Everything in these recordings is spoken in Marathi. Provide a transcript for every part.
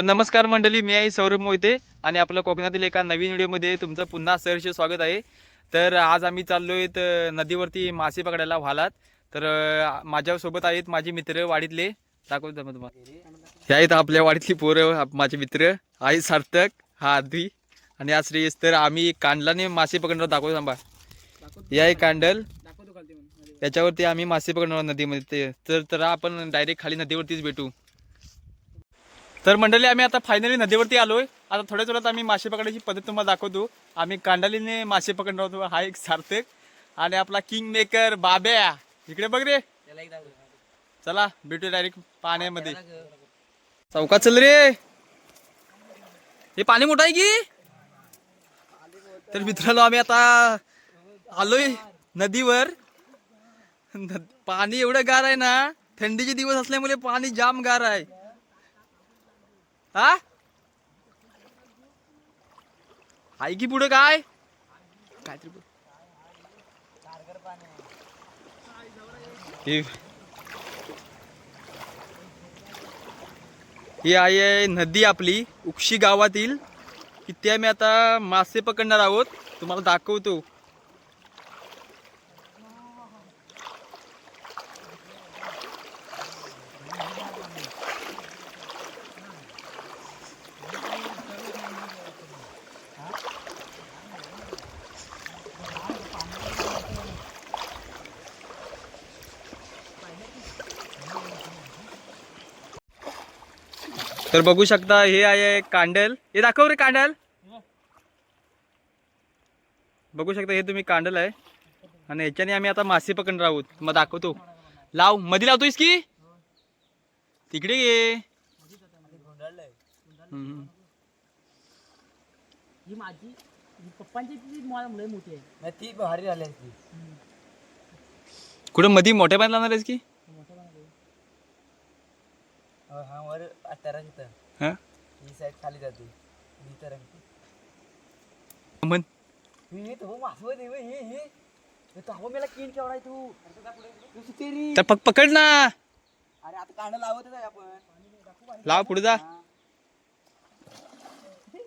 तर नमस्कार मंडळी मी आहे सौरभ मोहिते आणि आपलं कोकणातील एका नवीन व्हिडिओमध्ये तुमचं पुन्हा सहर्ष स्वागत आहे. तर आज आम्ही चाललोय तर नदीवरती मासे पकडायला व्हालात. तर माझ्यासोबत आहेत माझे मित्र वाडीतले. दाखवतो मग तुम्हाला हे आहेत आपल्या वाडीतली पोरं माझे मित्र. आहे सार्थक हा आधी आणि आज श्रेयस. तर आम्ही कांडलाने मासे पकडणार दाखवतो थांबा. हे आहे कांडल. त्याच्यावरती आम्ही मासे पकडणार नदीमध्ये. तर आपण डायरेक्ट खाली नदीवरतीच भेटू. तर मंडळी आम्ही आता फायनली नदीवरती आलोय. आता थोड्याच वेळात आम्ही मासे पकडायची पद्धत तुम्हाला दाखवतो. आम्ही कांडालीने मासे पकडणार होतो. हा एक सार्थक. आणि आपला किंग मेकर बाब्या. इकडे बघ रे. चला भेटू डायरेक्ट पाण्यामध्ये. चौकात चल रे. हे पाणी मोठं आहे की? तर मित्रांनो आम्ही आता आलोय नदीवर. पाणी एवढं गार आहे ना थंडीचे दिवस असल्यामुळे पाणी जाम गार आहे. हा? आहे की पुढे काय? काहीतरी ही आहे नदी आपली उक्षी गावातील. इथे आम्ही आता मासे पकडणार आहोत. तुम्हाला दाखवतो. तर बघू शकता हे आहे कांडल. हे दाखव रे कांडल. बघू शकता हे तुम्ही कांडल आहे. आणि ह्याच्याने आम्ही आता मासे पकडणार आहोत. मग दाखवतो. लावमध्ये लावतोयस की? तिकडे ये. हम्म. ही माझी पप्पांची ती मला मुलं मोठी आहे. नाही ती भारी झाली असती कुठं मध्ये मोठ्या पाण्यात लावणार आहेस की? हा वर हा? ही साईड खाली जाते. ही ही तो मासवत हे हे. हे तो मला किन केवढा आहे तू? तर. पक पकड ना. अरे आता कांड लावतच आहे आपण. लाव पुढे जा. हे.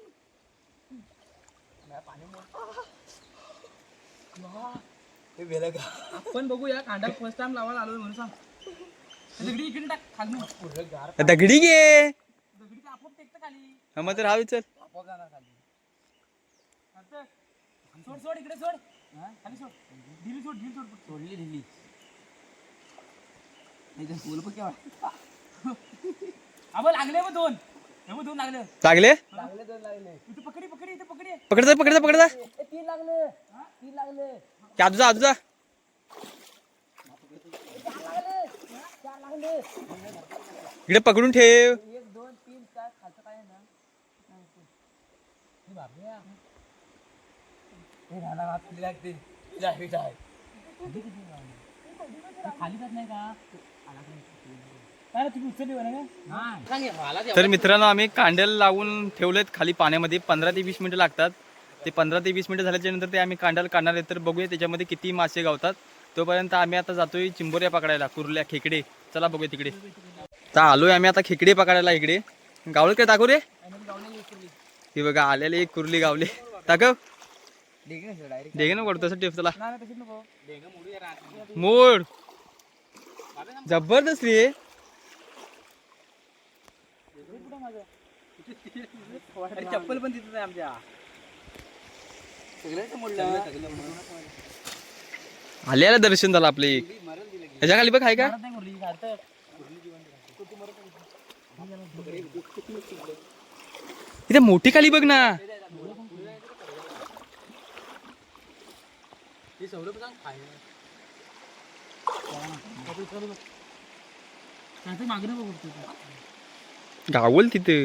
का आपण बघूया कांडा फर्स्ट टाइम लावायला आलो म्हणून सांग. दगडी इकडे टाक खाली पुढे गार दगडी घे. दगडी ते आपोआप टेकतं खाली. हा मग तर हवी चल आपोआप जाणार खाली. आता सोड सोड इकडे सोड. खाली सोड. ढिली सोड ढिली सोड सोडली ढिली. नाही तर बोल पण केव्हा? अबे लागले मग दोन. हे बघ दोन लागले. लागले? लागले दोन लागले. इथे पकडी पकडी इथे पकडी. पकड जा पकड जा पकड जा. ए, तीन लागले. तीन लागले. की आजू जा इकडे पकडून ठेव. तर मित्रांनो आम्ही कांडल लावून ठेवलेत खाली पाण्यामध्ये. पंधरा ते वीस मिनिटं लागतात. ते पंधरा ते वीस मिनिटं झाल्याच्यानंतर ते आम्ही कांड्याला काढणार आहे. तर बघूया त्याच्यामध्ये किती मासे गावतात. तोपर्यंत आम्ही आता जातोय चिंबोऱ्या पकडायला कुर्ल्या खेकडे. चला बघूया तिकडे. तर आलोय आम्ही आता खेकडे पकडायला इकडे. गावलं काय दाखव रे? हे बघा आलेले एक कुर्ली गावले. दाखव डायरेक्ट डेगे ना तसं ठेव चला. नाही तशीच नको मोड. जबरदस्त रे. चप्पल पण तिथं आहे आमच्या. आल्याला दर्शन झालं आपले एक. ह्याच्या खाली बघ आहे का? इथे मोठी खाली बघ ना गावल तिथे.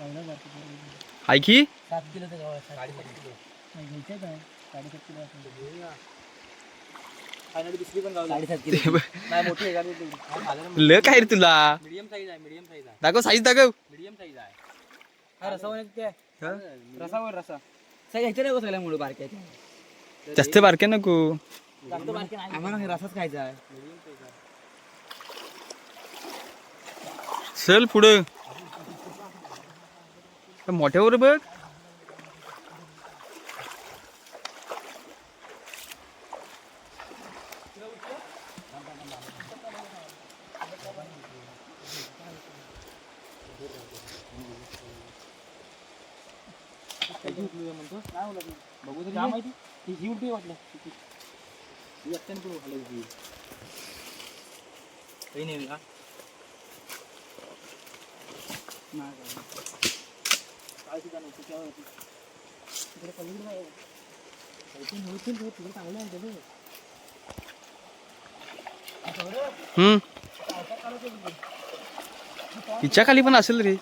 आहे की? सात किलो तर साडेसात किलो. घ्यायचं काय? साडेसात किलो असेल. फायनली दुसरी पण गावली साडेसात किलो. नाही मोठी आहे का ल काय रे तुला? मीडियम साईज आहे मीडियम साईज आहे. दाखव साईज दाखव. मीडियम साईज आहे. हा रसावर ते. हा? रसावर रसा. साईज ह्याच्या नाही सगळ्या मुळे बारक्याच्या जास्त बारके नको. जास्त बारके नाही. आम्हाला हे रसाच खायचा आहे. चल पुढं. मोठ्यावर बघ बघू तरी माहिती ती ही उलटी वाटलं ही अत्यंत पुढे हलवली काही नाही का काय हम्म. हिच्या खाली पण असेल रे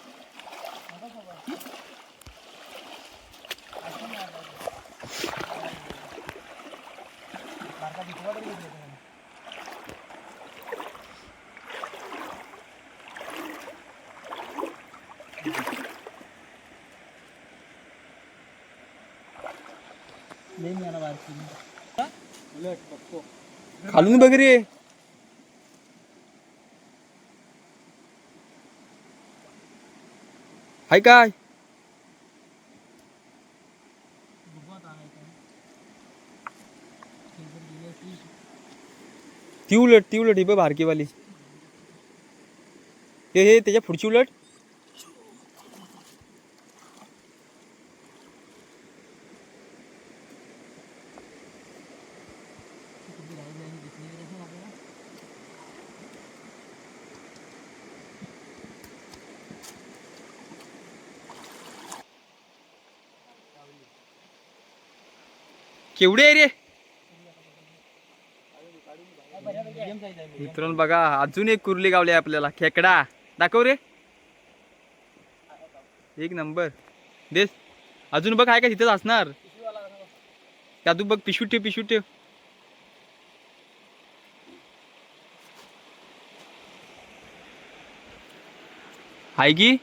लई मी आला बाहेर उलट बघतो खालून रे हाय काय आहे काय? ती उलट ती उलट ही बघ बारकीवाली. हे हे त्याच्या पुढची उलट किती राहिली राहिली दिसली तरी असेल आपल्याला केवढे आहे रे? मित्रांनो बघा अजून एक कुर्ली गावली आहे आपल्याला. खेकडा. दाखव रे. एक नंबर. देस अजून बघ आहे का तिथेच असणार? त्यातून बघ पिशू ठेव पिशू ठेव. आहे की?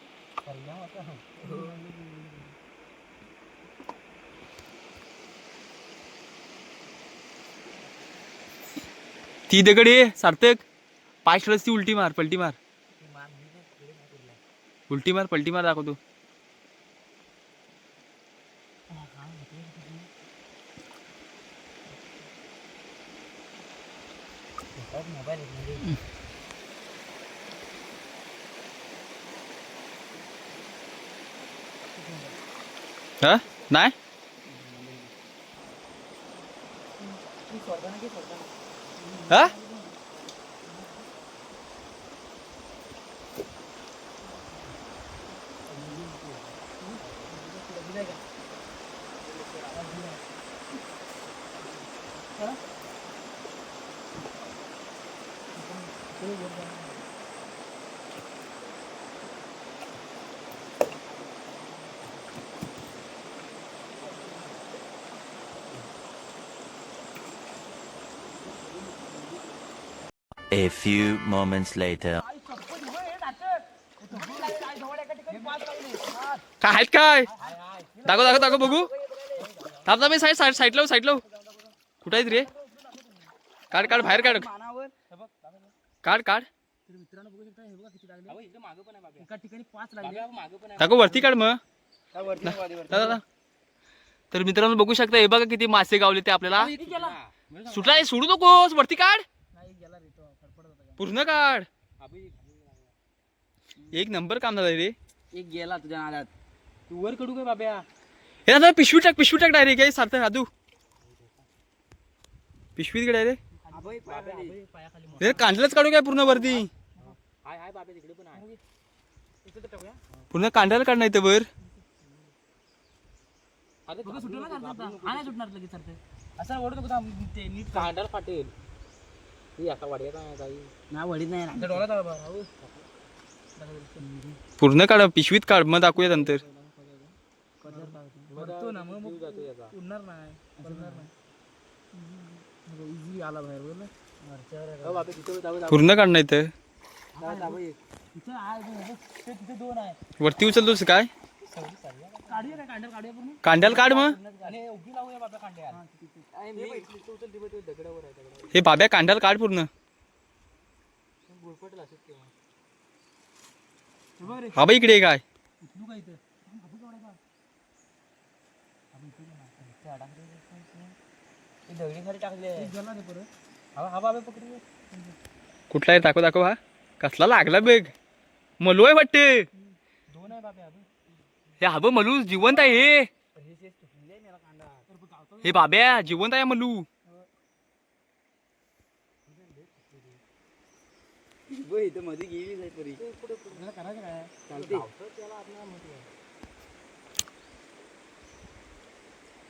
ती दगड सार्थक. पाच ठेवलंच ती उलटी मार पलटी मार. उलटी मार पलटी मार दाखवतो. हा? नाही? ती सोडताना की सोडताना? हा दिलाय का? हा? चलो वर जा. A few moments later. काय आहेत काय? दाखव दाखव दाखव बघू. थांब थांब साईड साईड साईडला हो, साईड लावू कुठं आहेत रे? काढ काढ बाहेर काढ. काढ काढ. दाखव वरती काढ मग. तर मित्रांनो बघू शकता हे बघा किती मासे गावले ते आपल्याला. सुटला सोडू नकोस. वरती काढ नाही गेला रे तो फडफडत होता पूर्ण काढ. एक नंबर काम झालं रे. एक गेला तुझ्या नादात. तू वर कडू काय बाब्या? हे आता पिशवी टाक पिशवी टाक डायरेक्ट काय सार्थक राधू पिशवीत डायरेक्ट पायाखाली हे कांडलंच काढू काय पूर्ण वरती? आहे. पूर्ण कांड्याला काढ नाही तर वर ना सुटणार असं ते नीट फाटेल. ही आता वडीत नाही काही नाही वडीत नाही डोळ्यात आला बघा, हो. पूर्ण काढ पिशवीत काढ मग दाखवूया नंतर. भरतो ना मग मग उडणार नाही उडणार नाही. इझी आला बाहेर बरोबर पूर्ण काढ नाही तर तिथं आहे बघ, बघ. ते तिथे दोन आहे. वरती उचलतोस काय? कांड्याला काढ मग. हे बाब्या कांड्याला काढ पूर्ण. हे हा बाई इकडे काय? कुठला आहे? दाखव दाखव हा. कसला लागला बेग मलू आहे वाटते. दोन आहे हे हा बघ मलू जिवंत आहे हे. बाब्या जिवंत आहे मलू. मध्ये गेली चालते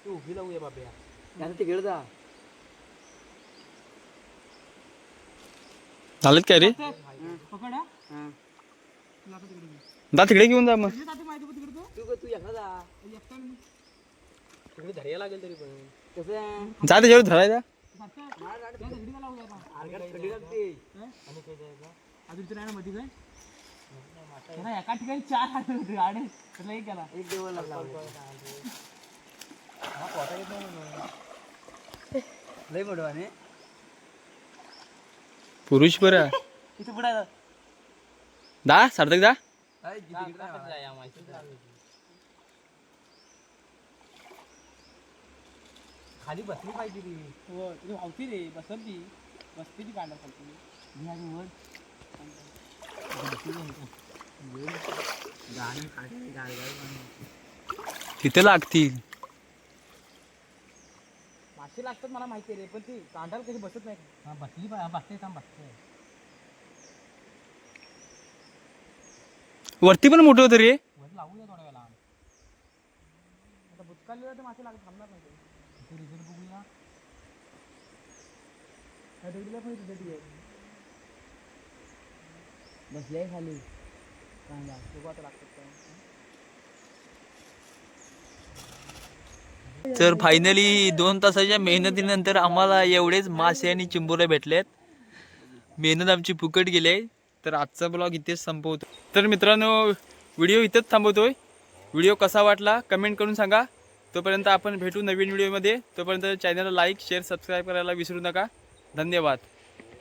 तू उभी लावूया बाबया. तिकडे जा. झालं काय रे? पकड तिकडे घेऊन जा मग तुझी जाती माहिती बघ तिकडे तू तू तू एकला जा एकटा मी. तिकडे धर्या लागेल तरी पण. कसं जा त्याच्यावर धरायचा. एका ठिकाणी चार हात होते गाडी त्याला एक गेला एक देवळ लागला लय मोठवाने पुरुष बरं इथे पुढे दा सार्थक दा खाली बसली पाहिजे ती. हो तुझी भावती रे बसल ती. बसते ती कांदा खालती. मी आधी वर. गाणं तिथे लागतील मासे लागतात मला माहिती रे पण ती कांडाला कशी बसत नाही. हा बसली बसते थांब बसते. वरती पण मोठं होतं रे. वर लावूया थोड्या वेळा आता तर मासे लागत थांबणार नाही. ते रिझल्ट बघूया कॅटेगरीला पण रिझल्ट येईल बसले खाली. चांगला बघू आता लागतात काय. तर फायनली दोन तासाच्या मेहनतीनंतर आम्हाला एवढेच मासे आणि चिंबोरे भेटलेत. मेहनत आमची फुकट गेली आहे. तर आजचा ब्लॉग इथेच संपवतो. तर मित्रांनो व्हिडिओ इथेच थांबवतोय. व्हिडिओ कसा वाटला कमेंट करून सांगा. तोपर्यंत आपण भेटू नवीन व्हिडिओमध्ये. तोपर्यंत चॅनलला लाईक शेअर सबस्क्राईब करायला विसरू नका. धन्यवाद.